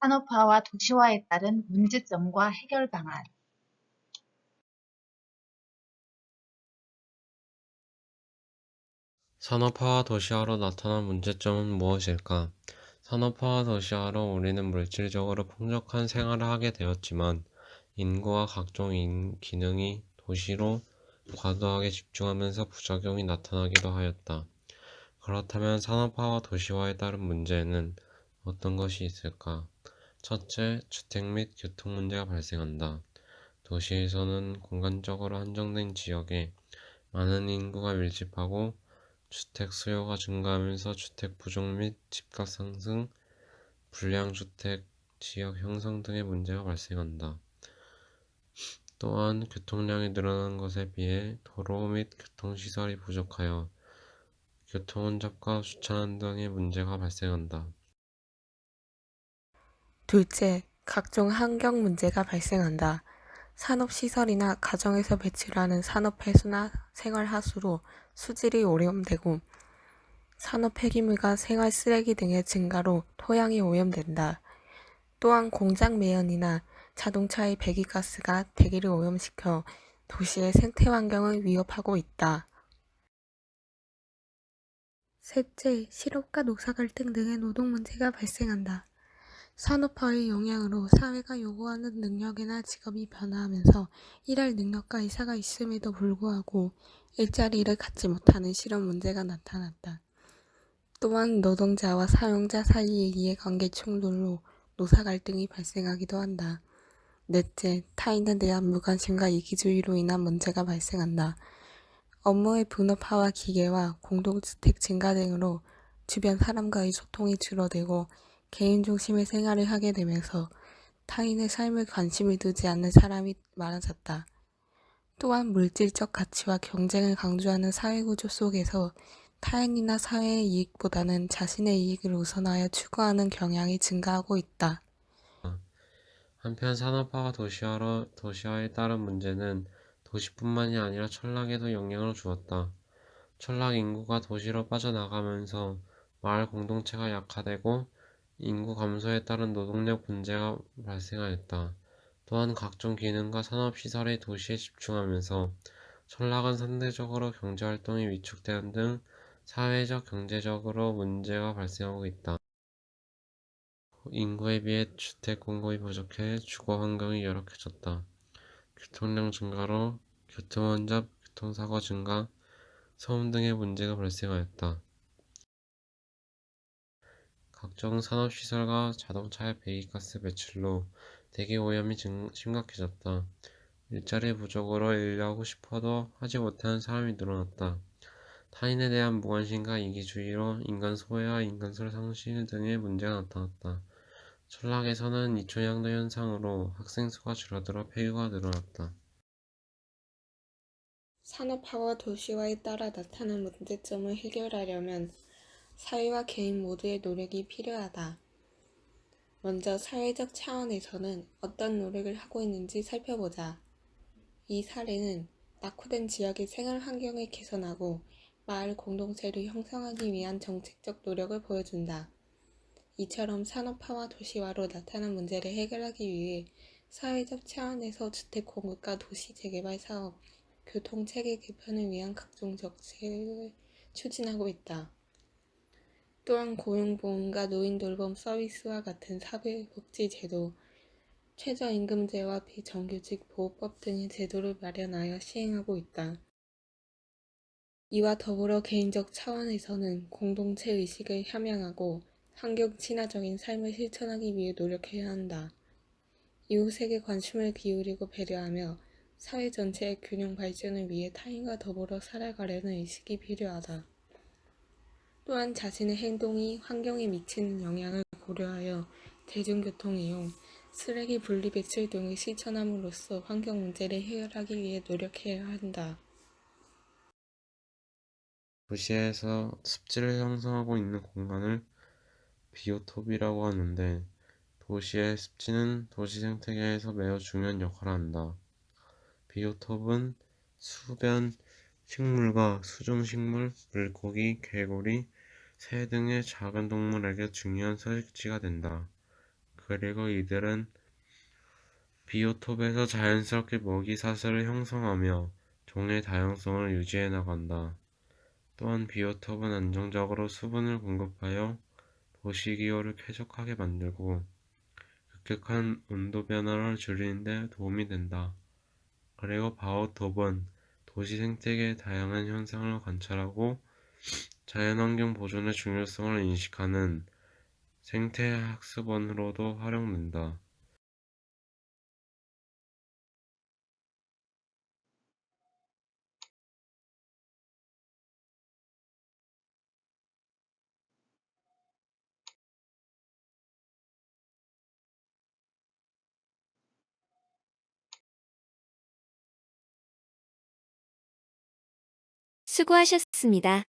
산업화와 도시화에 따른 문제점과 해결 방안 산업화와 도시화로 나타난 문제점은 무엇일까? 산업화와 도시화로 우리는 물질적으로 풍족한 생활을 하게 되었지만 인구와 각종 인- 기능이 도시로 과도하게 집중하면서 부작용이 나타나기도 하였다. 그렇다면 산업화와 도시화에 따른 문제에는 어떤 것이 있을까? 첫째, 주택 및 교통 문제가 발생한다. 도시에서는 공간적으로 한정된 지역에 많은 인구가 밀집하고 주택 수요가 증가하면서 주택 부족 및 집값 상승, 불량 주택 지역 형성 등의 문제가 발생한다. 또한 교통량이 늘어난 것에 비해 도로 및 교통시설이 부족하여 교통 혼잡과 주차난 등의 문제가 발생한다. 둘째, 각종 환경 문제가 발생한다. 산업시설이나 가정에서 배출하는 산업폐수나 생활하수로 수질이 오염되고 산업 폐기물과 생활 쓰레기 등의 증가로 토양이 오염된다. 또한 공장 매연이나 자동차의 배기가스가 대기를 오염시켜 도시의 생태 환경을 위협하고 있다. 셋째, 실업과 노사 갈등 등의 노동 문제가 발생한다. 산업화의 영향으로 사회가 요구하는 능력이나 직업이 변화하면서 일할 능력과 의사가 있음에도 불구하고 일자리를 갖지 못하는 실업 문제가 나타났다. 또한 노동자와 사용자 사이의 이해관계 충돌로 노사 갈등이 발생하기도 한다. 넷째, 타인에 대한 무관심과 이기주의로 인한 문제가 발생한다. 업무의 분업화와 기계화, 공동주택 증가 등으로 주변 사람과의 소통이 줄어들고 개인 중심의 생활을 하게 되면서 타인의 삶에 관심을 두지 않는 사람이 많아졌다. 또한 물질적 가치와 경쟁을 강조하는 사회구조 속에서 타인이나 사회의 이익보다는 자신의 이익을 우선하여 추구하는 경향이 증가하고 있다. 한편 산업화와 도시화로, 도시화에 따른 문제는 도시뿐만이 아니라 전락에도 영향을 주었다. 전락 인구가 도시로 빠져나가면서 마을 공동체가 약화되고 인구 감소에 따른 노동력 문제가 발생하였다. 또한 각종 기능과 산업시설이 도시에 집중하면서 전락은 상대적으로 경제활동이 위축되는 등 사회적, 경제적으로 문제가 발생하고 있다. 인구에 비해 주택 공급이 부족해 주거 환경이 열악해졌다. 교통량 증가로 교통혼잡, 교통사고 증가, 소음 등의 문제가 발생하였다. 각종 산업시설과 자동차의 배기가스 배출로 대기 오염이 증- 심각해졌다. 일자리 부족으로 일하고 싶어도 하지 못하는 사람이 늘어났다. 타인에 대한 무관심과 이기주의로 인간 소외와 인간설 상실 등의 문제가 나타났다. 전락에서는 이초양도 현상으로 학생 수가 줄어들어 폐교가 늘어났다. 산업화와 도시화에 따라 나타난 문제점을 해결하려면 사회와 개인 모두의 노력이 필요하다. 먼저 사회적 차원에서는 어떤 노력을 하고 있는지 살펴보자. 이 사례는 낙후된 지역의 생활 환경을 개선하고 마을 공동체를 형성하기 위한 정책적 노력을 보여준다. 이처럼 산업화와 도시화로 나타난 문제를 해결하기 위해 사회적 차원에서 주택 공급과 도시 재개발 사업, 교통 체계 개편을 위한 각종 정책을 추진하고 있다. 또한 고용보험과 노인 돌봄 서비스와 같은 사회복지 제도, 최저임금제와 비정규직 보호법 등의 제도를 마련하여 시행하고 있다. 이와 더불어 개인적 차원에서는 공동체 의식을 함양하고 환경 친화적인 삶을 실천하기 위해 노력해야 한다. 이웃에게 관심을 기울이고 배려하며 사회 전체의 균형 발전을 위해 타인과 더불어 살아가려는 의식이 필요하다. 또한 자신의 행동이 환경에 미치는 영향을 고려하여 대중교통 이용, 쓰레기 분리 배출 등을 실천함으로써 환경 문제를 해결하기 위해 노력해야 한다. 도시에서 습지를 형성하고 있는 공간을 비오톱이라고 하는데 도시의 습지는 도시 생태계에서 매우 중요한 역할을 한다. 비오톱은 수변 식물과 수중식물, 물고기, 개구리, 새 등의 작은 동물에게 중요한 서식지가 된다. 그리고 이들은 비오톱에서 자연스럽게 먹이 사슬을 형성하며 종의 다양성을 유지해 나간다. 또한 비오톱은 안정적으로 수분을 공급하여 도시 기후를 쾌적하게 만들고 급격한 온도 변화를 줄이는 데 도움이 된다. 그리고 바오톱은 도시 생태계의 다양한 현상을 관찰하고 자연환경 보존의 중요성을 인식하는 생태학습원으로도 활용된다. 수고하셨습니다.